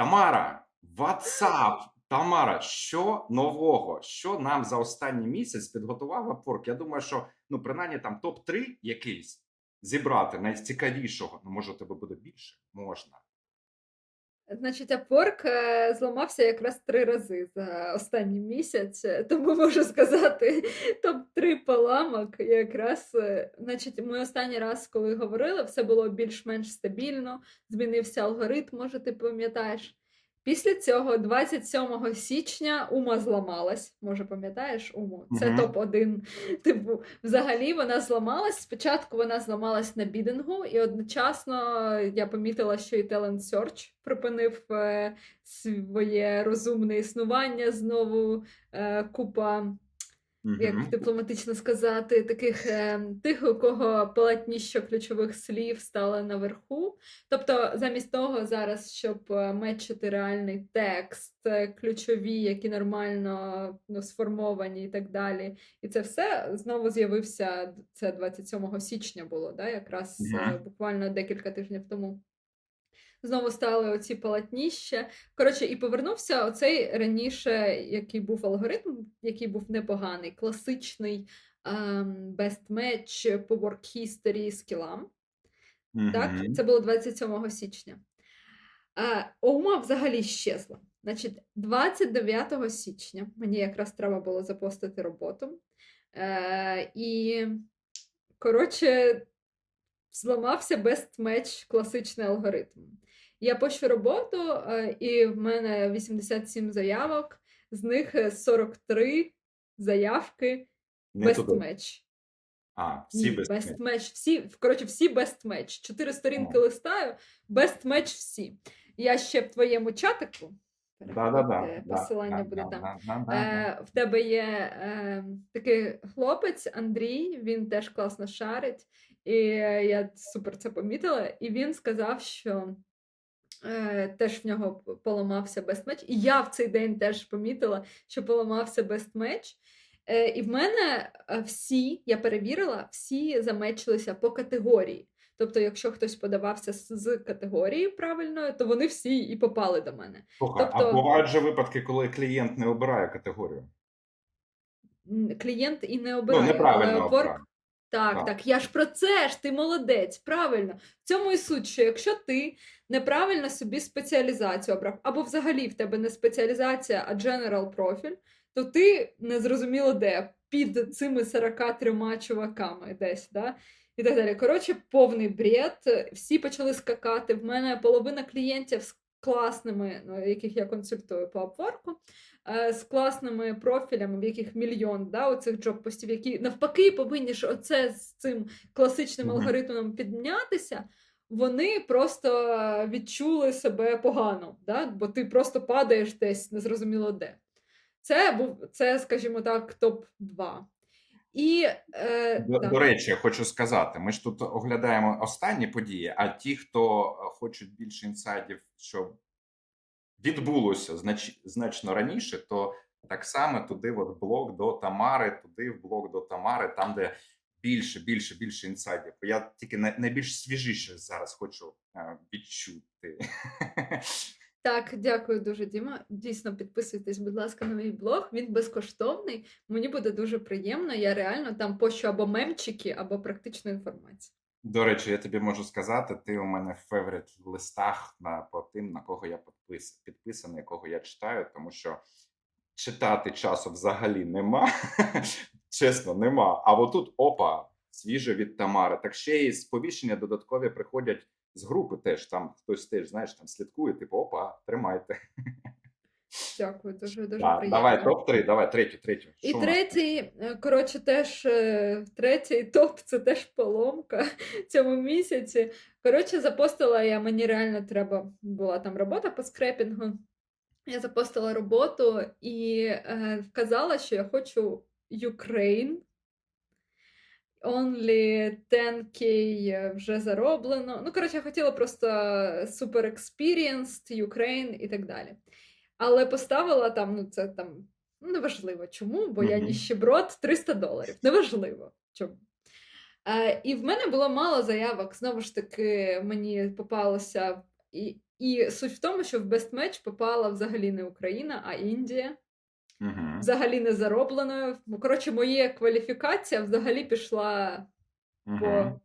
Тамара, WhatsApp. Тамара, що нового? Що нам за останній місяць підготував Апорк? Я думаю, що ну принаймні там топ-3 якийсь зібрати найцікавішого. Ну, може, у тебе буде більше? Можна. Значить, апорк е, зламався якраз три рази за останній місяць, е, тому можу сказати топ-3 поламок. Якраз, е, значить, ми останній раз, коли говорили, все було більш-менш стабільно, змінився алгоритм, може, ти пам'ятаєш. Після цього, 27 січня, Ума зламалась. Може, пам'ятаєш Уму? Це Мгм. топ-1. Типу, взагалі вона зламалась. Спочатку вона зламалась на бідингу, і одночасно я помітила, що і Talent Search припинив е, своє розумне існування. Знову е, купа як дипломатично сказати, таких е, тих, у кого полотніщо ключових слів стало наверху. Тобто, замість того, зараз, щоб е, мечити реальний текст, е, ключові, які нормально ну, сформовані і так далі. І це все знову з'явився це 27 січня було, да, якраз е, Мгм. буквально декілька тижнів тому. Знову стали оці полотніща. Коротше, і повернувся оцей раніше, який був алгоритм, який був непоганий, класичний ем, best match по work history скілам. Так, це було 27 січня. А, Оума взагалі щезла. Значить, 29 січня мені якраз треба було запостити роботу. Е, і, коротше, зламався best match класичний алгоритм. Я пощу роботу, е, і в мене 87 заявок, з них е, 43 заявки Не best туди. match. А, всі match, всі, коротше, всі best match. Чотири сторінки О. листаю, best match всі. Я ще в твоєму чатику. Посилання да, буде да, там. да, да, да. Е, в тебе є е, такий хлопець Андрій, він теж класно шарить, і е, я супер це помітила. І він сказав, що е, теж в нього поламався match. І я в цей день теж помітила, що поламався. Е, і в мене е, всі, я перевірила, всі замечилися по категорії. Тобто, якщо хтось подавався з, категорії правильною, то вони всі і попали до мене. Слухай, а тобто- бувають же випадки, коли клієнт не обирає категорію. Клієнт і не обирає. Ну, неправильно але обирає. Так, Так. так, я ж про це ж, ти молодець, правильно. В цьому і суть, що якщо ти неправильно собі спеціалізацію обрав, або взагалі в тебе не спеціалізація, а general профіль, то ти не зрозуміло де, під цими 43 чуваками десь, да? і так далі. Коротше, повний бред. Всі почали скакати. В мене половина клієнтів класними, ну, яких я консультую по Upwork, е, з класними профілями, в яких мільйон да, оцих джоб-постів, які навпаки повинні ж оце з цим класичним алгоритмом піднятися. Вони просто відчули себе погано, да? бо ти просто падаєш десь незрозуміло де. Це був це, скажімо так, топ-2. І е, До, да. до речі, я хочу сказати: ми ж тут оглядаємо останні події, а ті, хто е, хочуть більше інсайдів, що відбулося знач, значно раніше, то так само туди, от блог до Тамари, туди в блог до Тамари, там, де більше, більше, більше інсайдів. Я тільки найбільш свіжіше зараз хочу е, відчути. Так, дякую дуже, Діма. Дійсно, підписуйтесь, будь ласка, на мій блог. Він безкоштовний. Мені буде дуже приємно. Я реально там пощу або мемчики, або практичну інформацію. До речі, я тобі можу сказати, ти у мене в феворит листах на по тим, на кого я підпис, підписаний, якого я читаю, тому що читати часу взагалі нема. Чесно, нема. А отут опа, свіже від Тамари. Так ще й сповіщення додаткові приходять з групи теж. Там хтось теж, знаєш, там слідкує, типу, опа, тримайте. Дякую, дуже дуже Да, приємно. давай, топ-3, давай, третю, третю. І Що третій, е, коротше, теж е, третій топ це теж поломка цьому місяці. Коротше, запостила я, мені реально треба була там робота по скрепінгу. Я запостила роботу і е, вказала, що я хочу Ukraine. Only 10k вже зароблено. Ну, коротше, я хотіла просто super experienced, Ukraine і так далі. Але поставила там, ну це там ну, неважливо чому, бо я ніщеброд 300 доларів. Неважливо чому. Е, і в мене було мало заявок. Знову ж таки, мені попалося і, і суть в тому, що в Best Match попала взагалі не Україна, а Індія. Угу. Взагалі не заробленою. Ну, Коротше, моя кваліфікація взагалі пішла по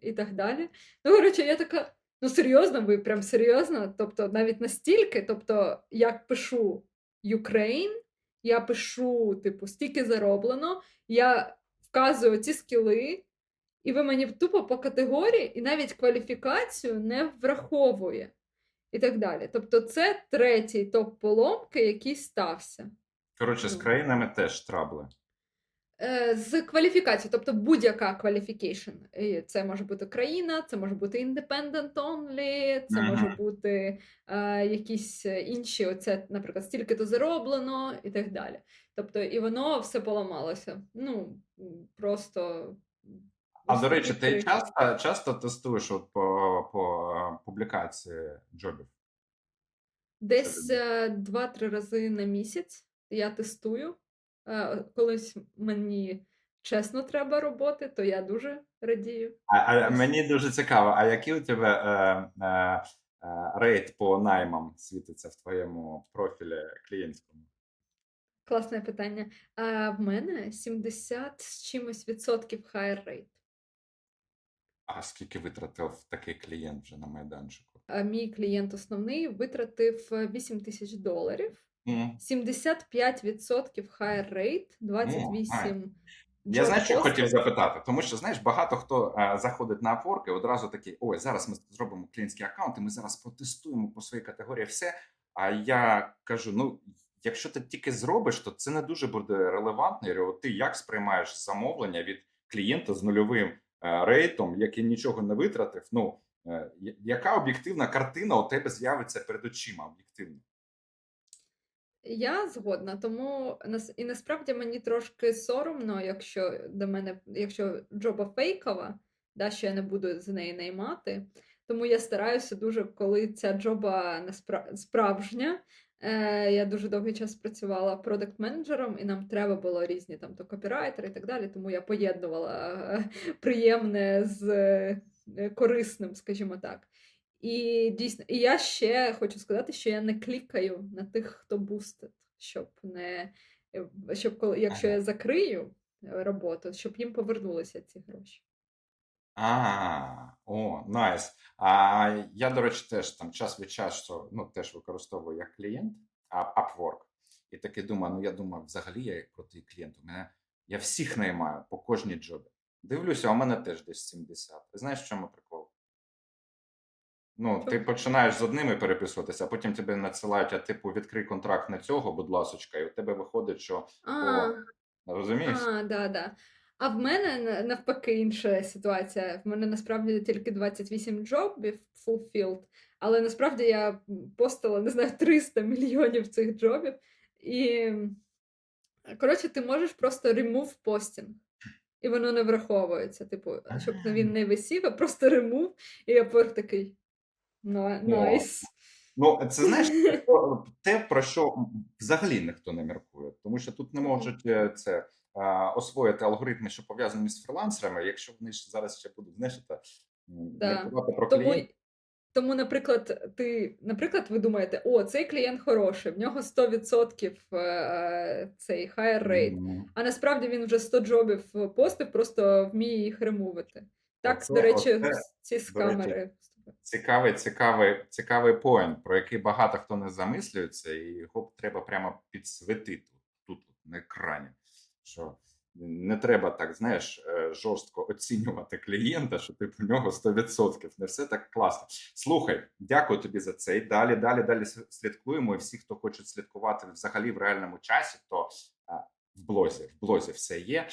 і так далі. Ну, коротше, я така. Ну, серйозно, ви прям серйозно? Тобто, навіть настільки, тобто, як пишу Ukraine, я пишу, типу, стільки зароблено, я вказую ці скіли, і ви мені тупо по категорії і навіть кваліфікацію не враховує. І так далі. Тобто, це третій топ поломки, який стався. Коротше, з Ну. країнами теж трабли. Е, З кваліфікації, тобто будь-яка. І Це може бути країна, це може бути independent only, це може бути е, якісь інші, оце, наприклад, стільки-то зароблено і так далі. Тобто, і воно все поламалося. Ну, просто. А до речі, ти часто, часто тестуєш от по, публікації джобів? Десь е, два-три рази на місяць я тестую. Е, Колись мені чесно треба роботи, то я дуже радію. А, а мені дуже цікаво, а який у тебе е, е, е, рейд по наймам світиться в твоєму профілі клієнтському? Класне питання. А в мене 70 з чимось відсотків higher rate. А скільки витратив такий клієнт вже на майданчику? А мій клієнт основний витратив е, 8 тисяч доларів, М. 75% higher rate, 28 Я job знаєш, що хотів запитати, тому що знаєш, багато хто е, заходить на Upwork і одразу такий: ой, зараз ми зробимо клієнтський аккаунт, і ми зараз протестуємо по своїй категорії все. А я кажу: ну, якщо ти тільки зробиш, то це не дуже буде релевантно. Я говорю, ти як сприймаєш замовлення від клієнта з нульовим е, рейтом, який нічого не витратив? Ну е, яка об'єктивна картина у тебе з'явиться перед очима об'єктивно? Я згодна, тому і насправді мені трошки соромно, якщо до мене, якщо джоба фейкова, да, що я не буду з неї наймати. Тому я стараюся дуже, коли ця джоба спра- справжня. Е, я дуже довгий час працювала продакт-менеджером, і нам треба було різні там то копірайтери і так далі. Тому я поєднувала е, приємне з е, корисним, скажімо так. І дійсно, і я ще хочу сказати, що я не клікаю на тих, хто бустить, щоб не е, щоб коли, якщо я закрию роботу, щоб їм повернулися ці гроші. А, о, найс. А я, до речі, теж там час від часу ну, теж використовую як клієнт а, Upwork. І таки думаю, ну я думаю, взагалі я як крутий клієнт. У мене я всіх наймаю по кожній джобі. Дивлюся, у мене теж десь 70. Ти знаєш, в чому прикол? Ну, ти починаєш з одними переписуватися, а потім тебе надсилають, а типу, відкрий контракт на цього, будь ласочка, і у тебе виходить, що А, розумієш? а, да, да. А в мене навпаки інша ситуація. В мене насправді тільки 28 джобів fulfilled, але насправді я постила, не знаю, 300 мільйонів цих джобів. І коротше, ти можеш просто remove posting. І воно не враховується. Типу, щоб він не висів, а просто remove, і я такий. «На- Найс. Ну, це знаєш, те, про- що взагалі ніхто не міркує, тому що тут не можуть е, це освоїти алгоритми, що пов'язані з фрілансерами, якщо вони ж зараз ще будуть знаєш, та, Да. про Тому, клієнтів. тому, наприклад, ти, наприклад, ви думаєте, о, цей клієнт хороший, в нього 100% е, цей higher rate, М. а насправді він вже 100 джобів постив, просто вміє їх ремувити. Так, Оце- до речі, оце, ці речі, скамери. Цікавий, цікавий, цікавий поінт, про який багато хто не замислюється, і його треба прямо підсвітити тут на екрані. Що не треба так, знаєш, е, жорстко оцінювати клієнта, що ти в нього 100%. Не все так класно. Слухай, дякую тобі за це. І далі, далі, далі слідкуємо. І всі, хто хочуть слідкувати взагалі в реальному часі, то в блозі, в блозі все є.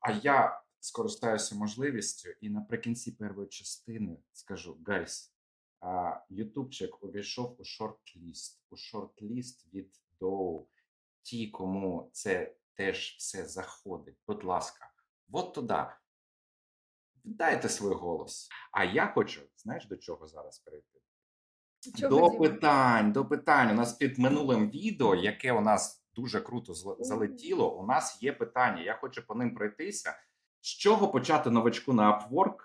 А я скористаюся можливістю і наприкінці першої частини скажу: гайс, Ютубчик увійшов у шорт-ліст, у шорт-ліст від Доу. Ті, кому це теж все заходить, будь ласка, от туди. Дайте свій голос. А я хочу, знаєш, до чого зараз перейти? Чого, До Діма? питань, до питань. У нас під минулим відео, яке у нас дуже круто залетіло, у нас є питання. Я хочу по ним пройтися. З чого почати новачку на Upwork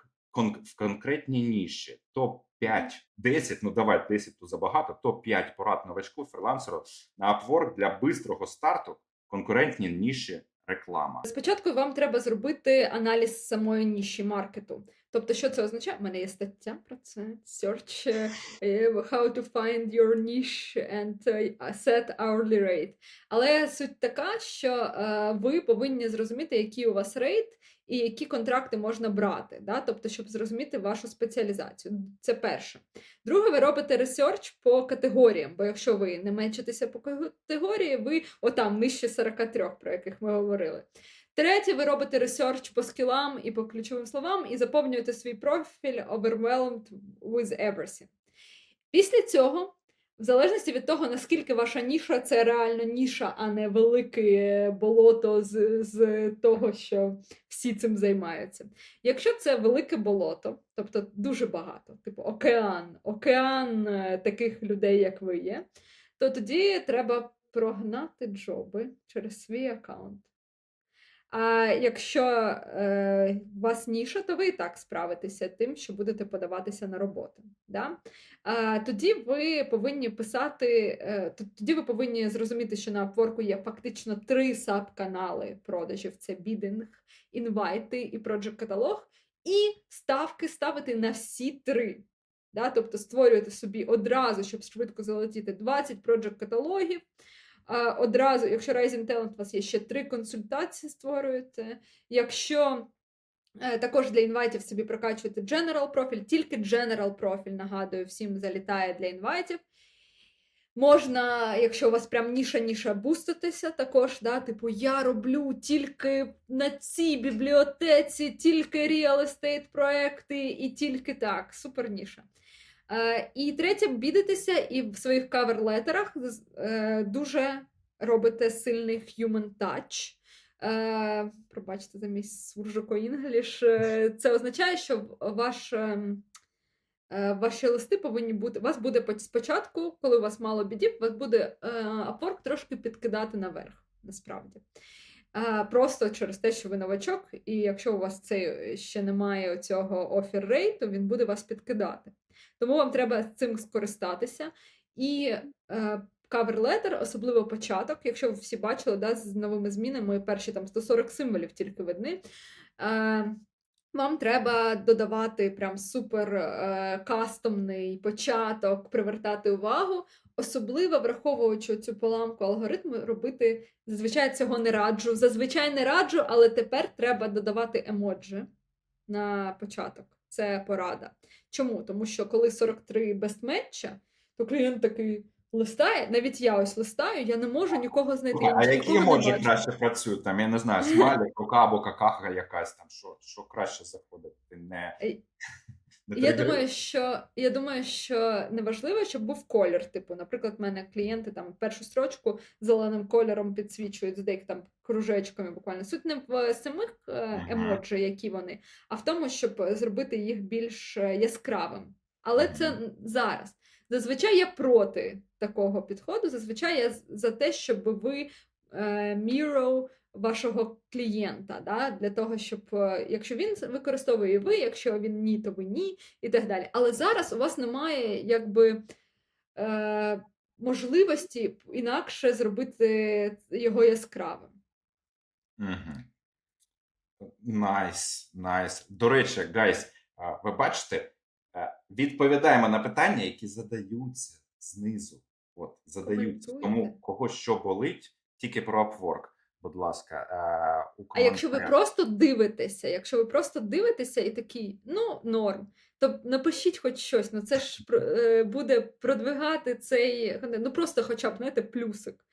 в конкретній ніші. Топ 5, 10, ну давай 10 то забагато, топ 5 порад новачку фрилансеру на Upwork для бистрого старту конкурентні ніші реклама. Спочатку вам треба зробити аналіз самої ніші маркету. Тобто, що це означає? У мене є стаття про це. Search е, how to find your niche and е, set hourly rate. Але суть така, що е, ви повинні зрозуміти, який у вас рейт і які контракти можна брати. Да? Тобто, щоб зрозуміти вашу спеціалізацію. Це перше. Друге, ви робите ресерч по категоріям, бо якщо ви не мечитеся по категорії, ви отам нижче 43, про яких ми говорили. Третє, ви робите ресерч по скілам і по ключовим словам і заповнюєте свій профіль overwhelmed with everything. Після цього, в залежності від того, наскільки ваша ніша це реально ніша, а не велике болото з, з того, що всі цим займаються. Якщо це велике болото, тобто дуже багато, типу океан, океан е, таких людей, як ви є, то тоді треба прогнати джоби через свій аккаунт. А якщо е, вас ніша, то ви і так справитеся тим, що будете подаватися на роботу. Да? А, тоді ви повинні писати, е, тоді ви повинні зрозуміти, що на Upwork є фактично три саб-канали продажів: це бідинг, інвайти і Project каталог, і ставки ставити на всі три. Да? Тобто створюєте собі одразу, щоб швидко залетіти 20 Project каталогів. Одразу, якщо Rising Talent, у вас є ще три консультації, створюєте. Якщо е, також для інвайтів собі прокачуєте General профіль, тільки General профіль, нагадую, всім залітає для інвайтів. Можна, якщо у вас прям ніша-ніша буститися, також, да, типу, я роблю тільки на цій бібліотеці, тільки real estate проекти і тільки так, супер ніша. Е, і третє, бідитеся і в своїх каверлетерах е, дуже робите сильний human touch. Е, пробачте за мій суржико інгліш. Це означає, що ваш, ем, ваші листи повинні бути. Вас буде спочатку, коли у вас мало бідів, вас буде Upwork трошки підкидати наверх, насправді. Просто через те, що ви новачок, і якщо у вас це ще немає цього rate, то він буде вас підкидати. Тому вам треба цим скористатися. І е, letter, особливо початок, якщо ви всі бачили, да, з новими змінами перші там 140 символів тільки видні. Е, вам треба додавати прям супер е, кастомний початок, привертати увагу. Особливо враховуючи цю поламку алгоритму, робити зазвичай цього не раджу. Зазвичай не раджу, але тепер треба додавати емоджі на початок. Це порада. Чому? Тому що коли 43 бестметча, то клієнт такий листає, навіть я ось листаю, я не можу нікого знайти. А які може емоджі краще працюють? Там, я не знаю, смайлик, рука або какаха якась там, що, що краще заходить? Не, Ей, не Я думаю, що я думаю, що неважливо, щоб був колір. Типу, наприклад, в мене клієнти там першу строчку зеленим кольором підсвічують з деякими там кружечками. Буквально суть не в самих е, емоджі, які вони, а в тому, щоб зробити їх більш е, яскравим. Але це зараз. Зазвичай я проти такого підходу. Зазвичай я за те, щоб ви е, mirror вашого клієнта, да? для того, щоб е, якщо він використовує ви, якщо він ні, то ви ні, і так далі. Але зараз у вас немає якби е, можливості інакше зробити його яскравим. Найс, найс. До речі, гайс, ви бачите, е, відповідаємо на питання, які задаються знизу. От, задаються. Тому кого що болить, тільки про Upwork, будь ласка. е, у А якщо ви просто дивитеся, якщо ви просто дивитеся і такий, ну, норм, то напишіть хоч щось, ну це ж е, буде продвигати цей. Ну просто хоча б, знаєте, плюсик.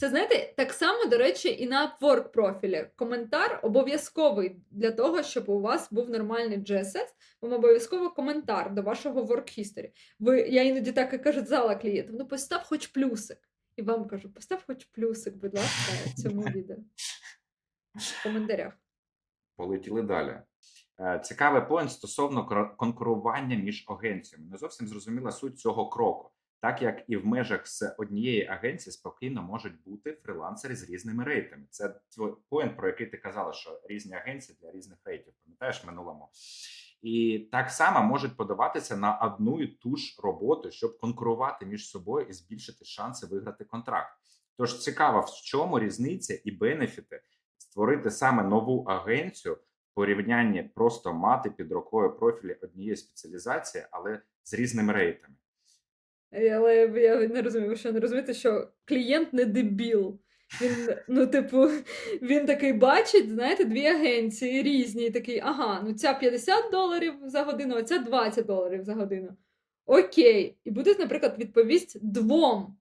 Це знаєте, так само, до речі, і на Upwork профілі. Коментар обов'язковий для того, щоб у вас був нормальний GSS, вам обов'язково коментар до вашого work history. Ви, я іноді так і кажу зала клієнтам, ну постав хоч плюсик. І вам кажу, постав хоч плюсик, будь ласка, цьому відео. В коментарях. Полетіли далі. Е, Цікавий поінт стосовно конкурування між агенціями. Не зовсім зрозуміла суть цього кроку, так як і в межах з однієї агенції спокійно можуть бути фрилансери з різними рейтами. Це твій поінт, про який ти казала, що різні агенції для різних рейтів. Пам'ятаєш в минулому? І так само можуть подаватися на одну і ту ж роботу, щоб конкурувати між собою і збільшити шанси виграти контракт. Тож цікаво, в чому різниця і бенефіти створити саме нову агенцію в порівнянні просто мати під рукою профілі однієї спеціалізації, але з різними рейтами. Але я не розумію, що не розумієте, що клієнт не дебіл. Він, ну, типу, він такий бачить, знаєте, дві агенції різні, і такий, ага, ну ця 50 доларів за годину, а ця 20 доларів за годину. Окей. І буде, наприклад, відповість двом.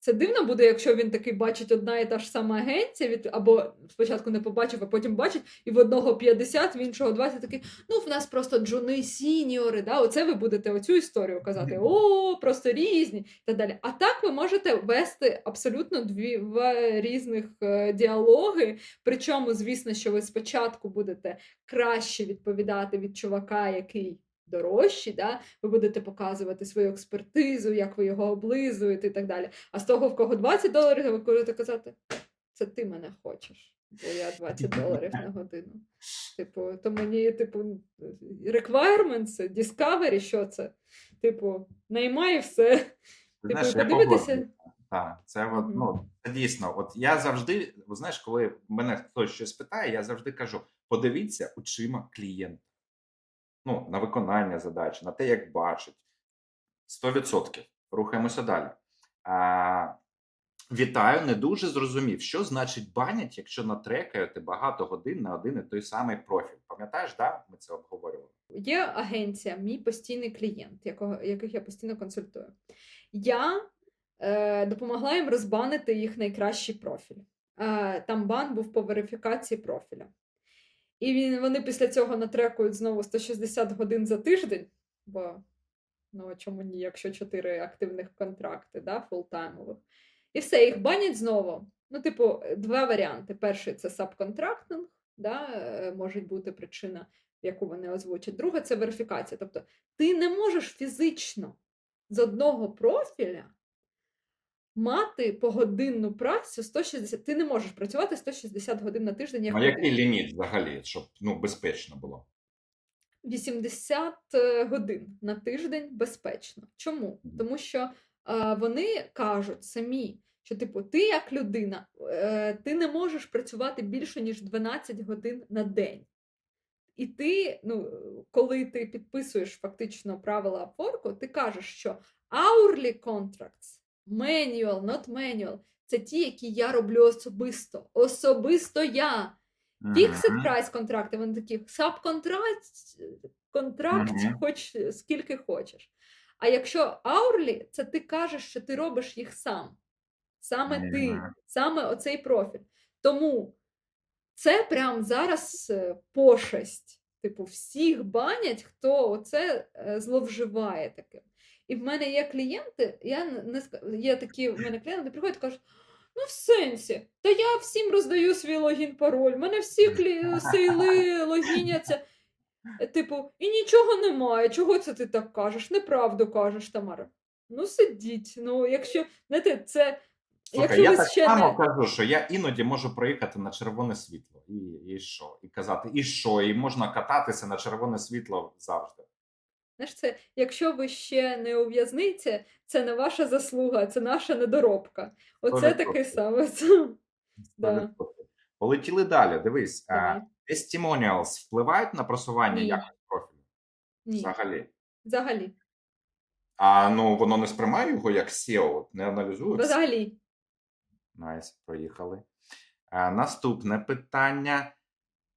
Це дивно буде, якщо він такий бачить одна і та ж сама агенція, від, або спочатку не побачив, а потім бачить, і в одного 50, в іншого 20, такий, ну, в нас просто джуни сіньори, да? оце ви будете оцю історію казати, о, просто різні і так далі. А так ви можете вести абсолютно дві в різних е, діалоги. Причому, звісно, що ви спочатку будете краще відповідати від чувака, який дорожчий, да? ви будете показувати свою експертизу, як ви його облизуєте і так далі. А з того, в кого 20 доларів, ви будете казати, це ти мене хочеш, бо я 20 доларів на годину. Типу, то мені, типу, requirements, discovery, що це? Типу, наймай все. Ти Типу, подивитися. Так, це от, Мгм. ну, це дійсно. От я завжди, знаєш, коли мене хтось щось питає, я завжди кажу: подивіться очима клієнта. Ну, на виконання задачі, на те, як бачить. 100%. Рухаємося далі. А, вітаю, не дуже зрозумів, що значить банять, якщо натрекаєте багато годин на один і той самий профіль. Пам'ятаєш, да? Ми це обговорювали. Є агенція, мій постійний клієнт, якого, яких я постійно консультую. Я е, допомогла їм розбанити їх найкращий профіль. Е, там бан був по верифікації профіля. І він, вони після цього натрекують знову 160 годин за тиждень, бо ну чому ні, якщо 4 активних контракти, да, фултаймових. І все, їх банять знову. Ну, типу, два варіанти. Перший це сабконтрактинг, да, е, може бути причина яку вони озвучать. Друге це верифікація. Тобто ти не можеш фізично з одного профіля мати погодинну працю 160. Ти не можеш працювати 160 годин на тиждень, як А один. який ліміт взагалі, щоб ну, безпечно було? 80 е, годин на тиждень безпечно. Чому? Тому що е, вони кажуть самі, що типу, ти як людина, е, ти не можеш працювати більше ніж 12 годин на день. І ти, ну, коли ти підписуєш фактично правила Upwork, ти кажеш, що hourly contracts, manual, not manual, це ті, які я роблю особисто. Особисто я. Fixed Мгм. price контракти, вони такі сабконтракт, контракт, Мгм. хоч скільки хочеш. А якщо hourly, це ти кажеш, що ти робиш їх сам. Саме ти, саме оцей профіль. Тому це прям зараз е, пошесть. Типу, всіх банять, хто оце е, зловживає таким. І в мене є клієнти, я не є такі в мене клієнти, приходять і кажуть, ну в сенсі, та я всім роздаю свій логін, пароль, мене всі клі... сейли логіняться. Типу, і нічого немає. Чого це ти так кажеш? Неправду кажеш, Тамара. Ну, сидіть. Ну, якщо, знаєте, це. Слухай, я так само не- кажу, що я іноді можу проїхати на червоне світло. І, і що? І казати, і що? І можна кататися на червоне світло завжди. Знаєш, це, якщо ви ще не у в'язниці, це не ваша заслуга, це наша недоробка. Оце таке 100%. саме. Да. Полетіли далі. Дивись, testimonials впливають на просування Ні. якості профілю? Ні. Взагалі. Взагалі. А ну воно не сприймає його як SEO, не аналізує. Взагалі. Найс, проїхали. А, наступне питання.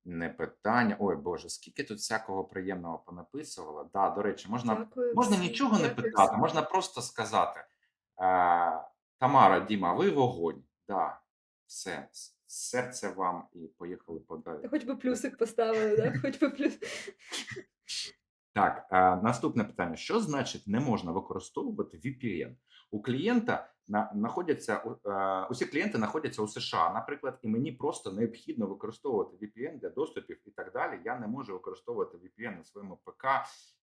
Не питання. Ой Боже, скільки тут всякого приємного понаписувала. Да, до речі, можна, Дякую можна нічого не питати, можна просто сказати. А, Тамара, Діма, ви вогонь. Да, все, серце вам і поїхали подалі. Хоч би плюсик поставили, да? хоч би плюс. Так, а, наступне питання: що значить не можна використовувати VPN? У клієнта знаходяться усі клієнти знаходяться у США, наприклад, і мені просто необхідно використовувати VPN для доступів і так далі. Я не можу використовувати VPN на своєму ПК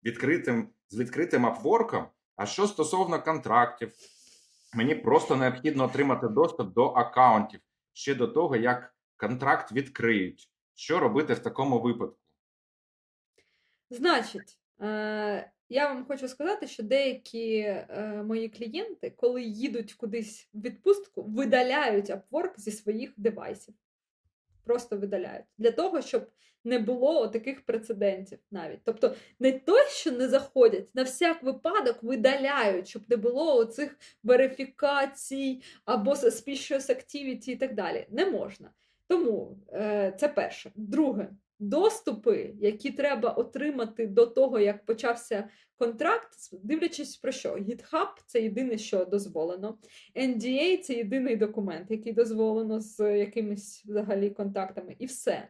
відкритим з відкритим апворком. А що стосовно контрактів, мені просто необхідно отримати доступ до акаунтів ще до того, як контракт відкриють. Що робити в такому випадку? Значить, е, я вам хочу сказати, що деякі е, мої клієнти, коли їдуть кудись в відпустку, видаляють Upwork зі своїх девайсів. Просто видаляють. Для того, щоб не було таких прецедентів навіть. Тобто не то, що не заходять, на всяк випадок видаляють, щоб не було оцих верифікацій або suspicious activity і так далі. Не можна. Тому е, це перше. Друге, доступи, які треба отримати до того, як почався контракт, дивлячись про що. GitHub – це єдине, що дозволено. NDA – це єдиний документ, який дозволено з якимись взагалі контактами, і все.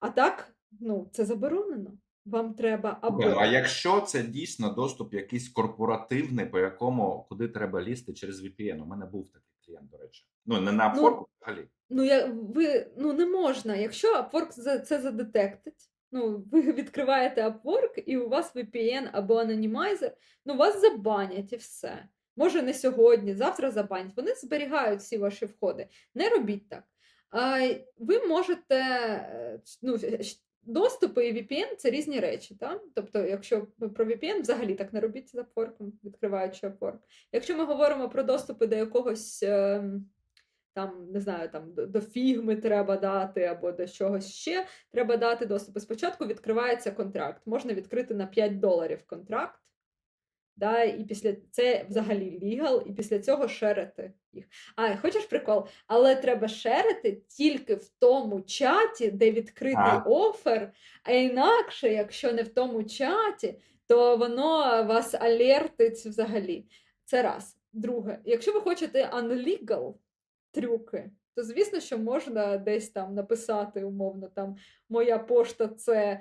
А так, ну, це заборонено. Вам треба або А якщо це дійсно доступ якийсь корпоративний, по якому куди треба лізти через VPN? У мене був такий клієнт, до речі. Ну не на Ну, взагалі. Ну, я, ви, ну не можна. Якщо Upwork за- це задетектить, ну, ви відкриваєте Upwork і у вас VPN або анонімайзер, ну вас забанять і все. Може, не сьогодні, завтра забанять. Вони зберігають всі ваші входи. Не робіть так. А, ви можете е, ну, доступи і VPN це різні речі. Так? Тобто, якщо ми про VPN, взагалі так не робіть з порком, відкриваючи Upwork. Якщо ми говоримо про доступи до якогось. ем, там, не знаю, там до фігми треба дати або до чогось ще треба дати доступи. Спочатку відкривається контракт. Можна відкрити на 5 доларів контракт. Да, і після це взагалі лігал, і після цього шерити їх. А, хочеш прикол? Але треба шерити тільки в тому чаті, де відкритий Так. офер, а інакше, якщо не в тому чаті, то воно вас алертить взагалі. Це раз. Друге, якщо ви хочете unlegal трюки, то звісно, що можна десь там написати умовно там моя пошта це е,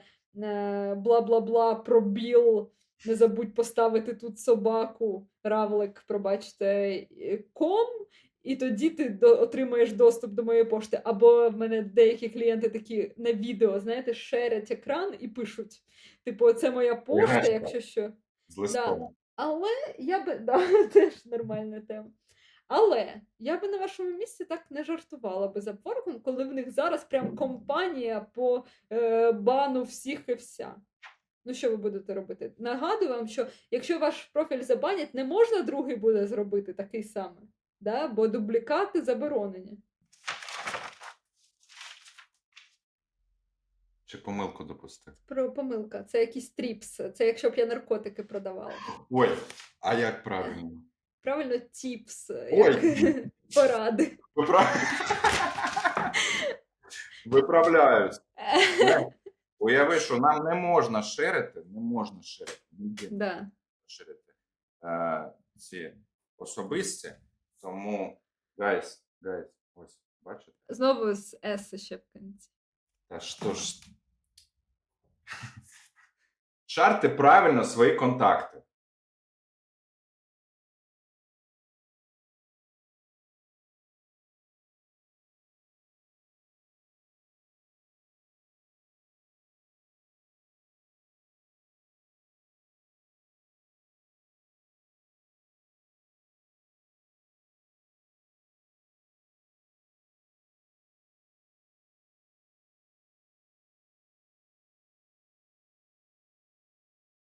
бла-бла-бла пробіл. Не забудь поставити тут собаку, равлик, пробачте, е, ком, і тоді ти до, отримаєш доступ до моєї пошти. Або в мене деякі клієнти такі на відео, знаєте, шерять екран і пишуть: типу, це моя пошта, якщо що. З листом. Але я би да, теж нормальна тема. Але я би на вашому місці так не жартувала би за Upwork, коли в них зараз прям компанія по е, бану всіх і вся. Ну, що ви будете робити? Нагадую вам, що якщо ваш профіль забанять, не можна другий буде зробити такий самий, да? бо дублікати заборонені. Чи помилку допустив? Про помилка, це якийсь тріпс, це якщо б я наркотики продавала. Ой, а як правильно? Правильно, тіпс, Ой. як поради. Виправ... Виправляюсь. Уяви, що нам не можна шерити, не можна шерити, ніде Да. ширити е, ці особисті. Тому, гайс, гайс, ось, бачите? Знову з С ще в кінці. Та що ж. Шарте правильно свої контакти.